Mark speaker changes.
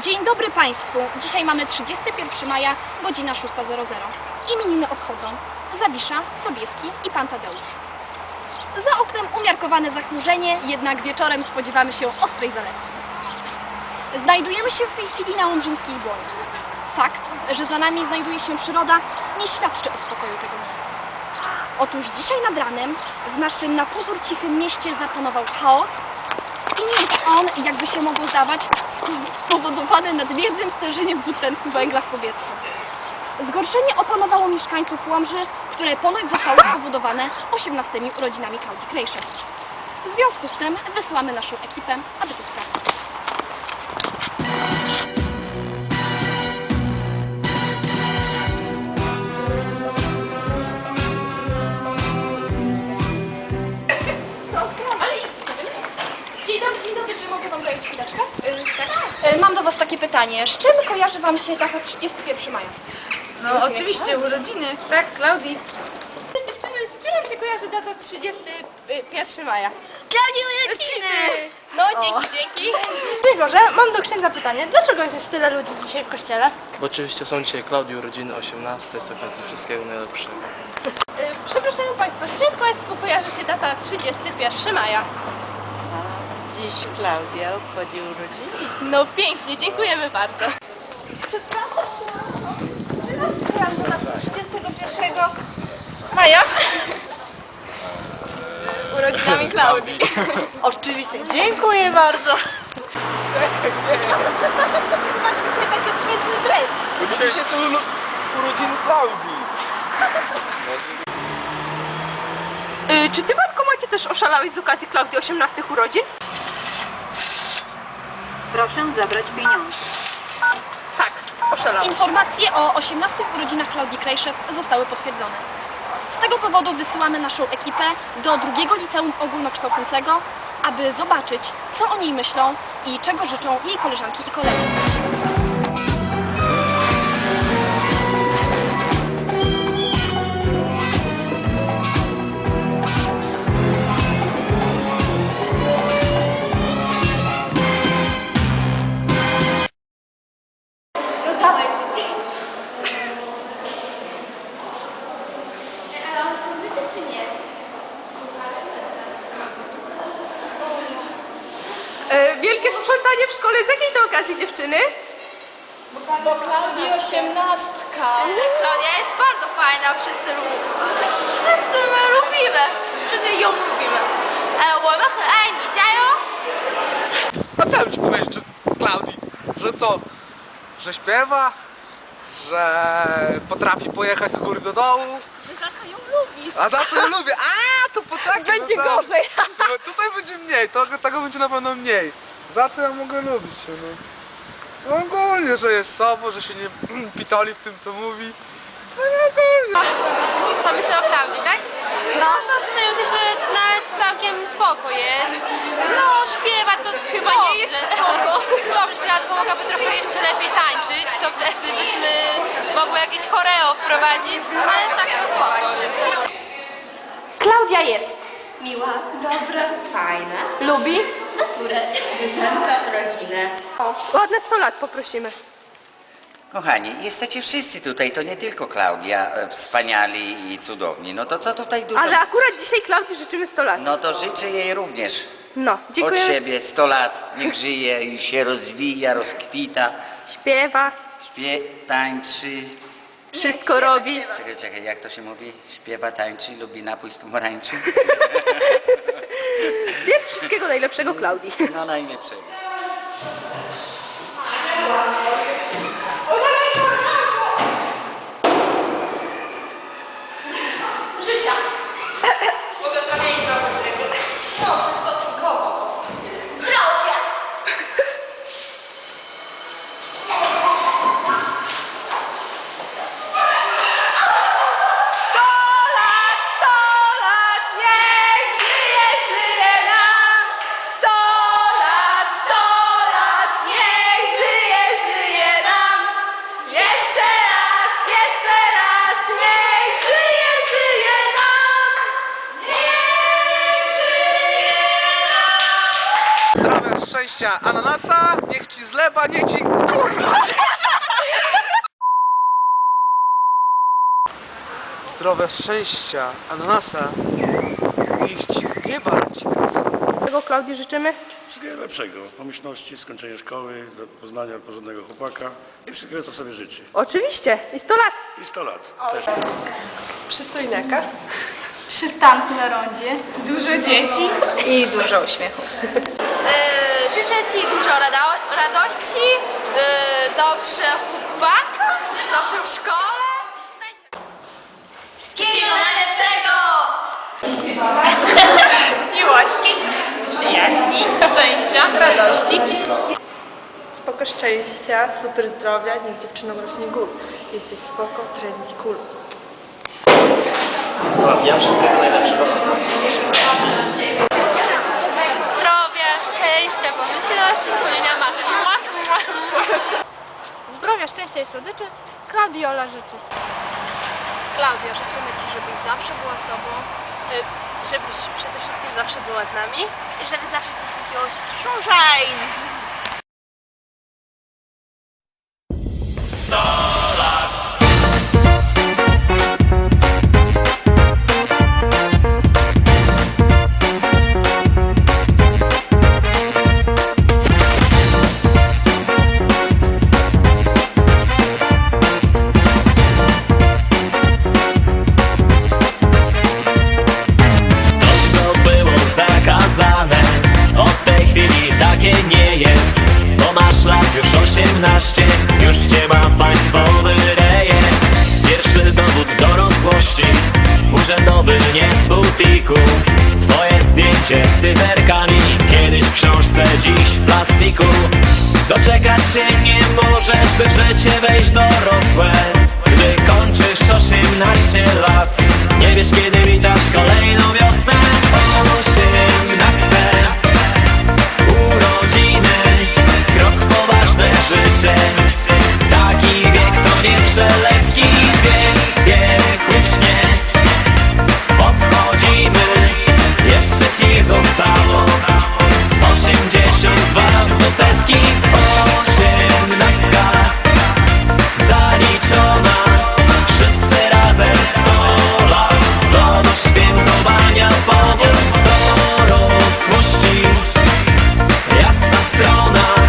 Speaker 1: Dzień dobry Państwu. Dzisiaj mamy 31 maja, godzina 6.00. Imieniny obchodzą Zawisza, Sobieski i Pan Tadeusz. Za oknem umiarkowane zachmurzenie, jednak wieczorem spodziewamy się ostrej zalewki. Znajdujemy się w tej chwili na Łomżyńskich Błoniach. Fakt, że za nami znajduje się przyroda, nie świadczy o spokoju tego miejsca. Otóż dzisiaj nad ranem w naszym na pozór cichym mieście zapanował chaos i nie jest on, jakby się mogło zdawać, spo- spowodowany nadmiernym stężeniem dwutlenku węgla w powietrzu. Zgorszenie opanowało mieszkańców Łomży, które ponoć zostało spowodowane 18 urodzinami Klaudii Krejszew. W związku z tym wysyłamy naszą ekipę, aby to sprawdzić. Mam do Was takie pytanie. Z czym kojarzy Wam się data 31 maja?
Speaker 2: No oczywiście, urodziny. Tak, Klaudii.
Speaker 1: Dziewczyny, z czym Wam się kojarzy data 31 maja?
Speaker 2: Klaudii urodziny!
Speaker 1: No, dzięki, dzięki.
Speaker 2: Cześć Boże, mam do księdza pytanie. Dlaczego jest tyle ludzi dzisiaj w kościele?
Speaker 3: Bo oczywiście są dzisiaj Klaudii urodziny 18, jest to okazja wszystkiego najlepszego.
Speaker 1: Przepraszam Państwa, z czym Państwu kojarzy się data 31 maja?
Speaker 4: Dziś Klaudia obchodzi urodziny.
Speaker 1: No pięknie, dziękujemy bardzo.
Speaker 2: Czy nam się kojarzy data 31 maja?
Speaker 1: Urodzinami Klaudii.
Speaker 4: Oczywiście, dziękuję bardzo.
Speaker 2: Przepraszam, dlaczego macie dzisiaj taki odświetny dres?
Speaker 5: Bo dzisiaj są ulu- urodziny Klaudii.
Speaker 1: Y, czy Ty, Marko, macie też oszalałeś z okazji Klaudii 18 urodzin?
Speaker 4: Proszę zabrać pieniądze.
Speaker 1: Tak, oszalałeś. Informacje o 18 urodzinach Klaudii Krejszew zostały potwierdzone. Z tego powodu wysyłamy naszą ekipę do drugiego liceum ogólnokształcącego, aby zobaczyć, co o niej myślą i czego życzą jej koleżanki i koledzy.
Speaker 6: wielkie sprzątanie w szkole. Z jakiej to okazji dziewczyny?
Speaker 1: Bo Klaudii osiemnastka.
Speaker 4: Klaudia jest bardzo fajna, wszyscy lubimy. Wszyscy my lubimy. Wszyscy ją lubimy. E, 我们很爱你，加油！
Speaker 5: A co bym ci powiedzieć, że Klaudii? Że co? Że śpiewa? Że potrafi pojechać z góry do dołu?
Speaker 1: Za to ją lubisz.
Speaker 5: A za co ją lubię? A, to poczekaj.
Speaker 1: Będzie
Speaker 5: no to-
Speaker 1: gorzej.
Speaker 5: to- Tutaj będzie mniej, to, tego będzie na pewno mniej. Za co ja mogę lubić się, no? No ogólnie, że jest sobą, że się nie pitoli w tym, co mówi. No i ogólnie.
Speaker 6: Co myślę o Klaudii, tak? No to wydaje mi się, że nawet całkiem spoko jest. No śpiewa to chyba nie jest spoko. Dobrze tylko mogłaby trochę jeszcze lepiej tańczyć, to wtedy byśmy mogły jakieś choreo wprowadzić, ale tak to spoko.
Speaker 1: Klaudia jest.
Speaker 4: Miła, dobra, fajna.
Speaker 1: Lubi.
Speaker 4: Naturę, zwierzęta, rodzinę.
Speaker 6: Ładne 100 lat poprosimy.
Speaker 7: Kochani, jesteście wszyscy tutaj, to nie tylko Klaudia, e, wspaniali i cudowni. No to co tutaj dużo...
Speaker 6: Ale akurat dzisiaj Klaudii życzymy 100 lat.
Speaker 7: No to życzę jej również
Speaker 6: No,
Speaker 7: od
Speaker 6: dziękujemy.
Speaker 7: siebie 100 lat. Niech żyje i się rozwija, rozkwita,
Speaker 6: Śpiewa,
Speaker 7: śpie, tańczy.
Speaker 6: wszystko robi.
Speaker 7: Czekaj, czekaj, jak to się mówi? Śpiewa, tańczy, lubi napój z pomarańczy.
Speaker 6: Więc wszystkiego najlepszego Klaudii.
Speaker 7: No najlepszego.
Speaker 5: Szczęścia ananasa, niech ci zlewa, niech ci... Kurwa! Zdrowia szczęścia ananasa, niech ci zgieba ci kasa.
Speaker 2: Czego Klaudii życzymy?
Speaker 8: Wszystkiego lepszego, pomyślności, skończenia szkoły, poznania porządnego chłopaka i wszystkiego, co sobie życzy.
Speaker 2: Oczywiście. I 100 lat.
Speaker 8: I 100 lat też.
Speaker 2: Przystojniaka.
Speaker 1: Przystanku na rondzie, dużo dzieci i dużo uśmiechu.
Speaker 4: Życzę Ci dużo rado- radości, e, dobrze chłopaka, dobrze w szkole. Wszystkiego najlepszego!
Speaker 2: Miłości. Przyjaźni. Szczęścia. Radości. Spoko szczęścia, super zdrowia, niech dziewczynom rośnie gól. Jesteś spoko, trendy, cool.
Speaker 6: Zdrowia, szczęścia, pomyślności, spełnienia marzeń. Mua, mua, mua.
Speaker 2: Zdrowia, szczęścia i słodyczy. Klaudiola życzy.
Speaker 6: Klaudia, życzymy Ci, żebyś zawsze była sobą, y, żebyś przede wszystkim zawsze była z nami i żeby zawsze Ci świeciło sunshine.
Speaker 9: 18 Już cię ma państwowy rejestr. Pierwszy dowód dorosłości. Urzędowy nie z butiku. Twoje zdjęcie z cyferkami. Kiedyś w książce, dziś w plastiku. Doczekać się nie możesz, by życie wejść dorosłe. Gdy kończysz 18 lat Nie wiesz kiedy witasz kolejną wiosnę. 18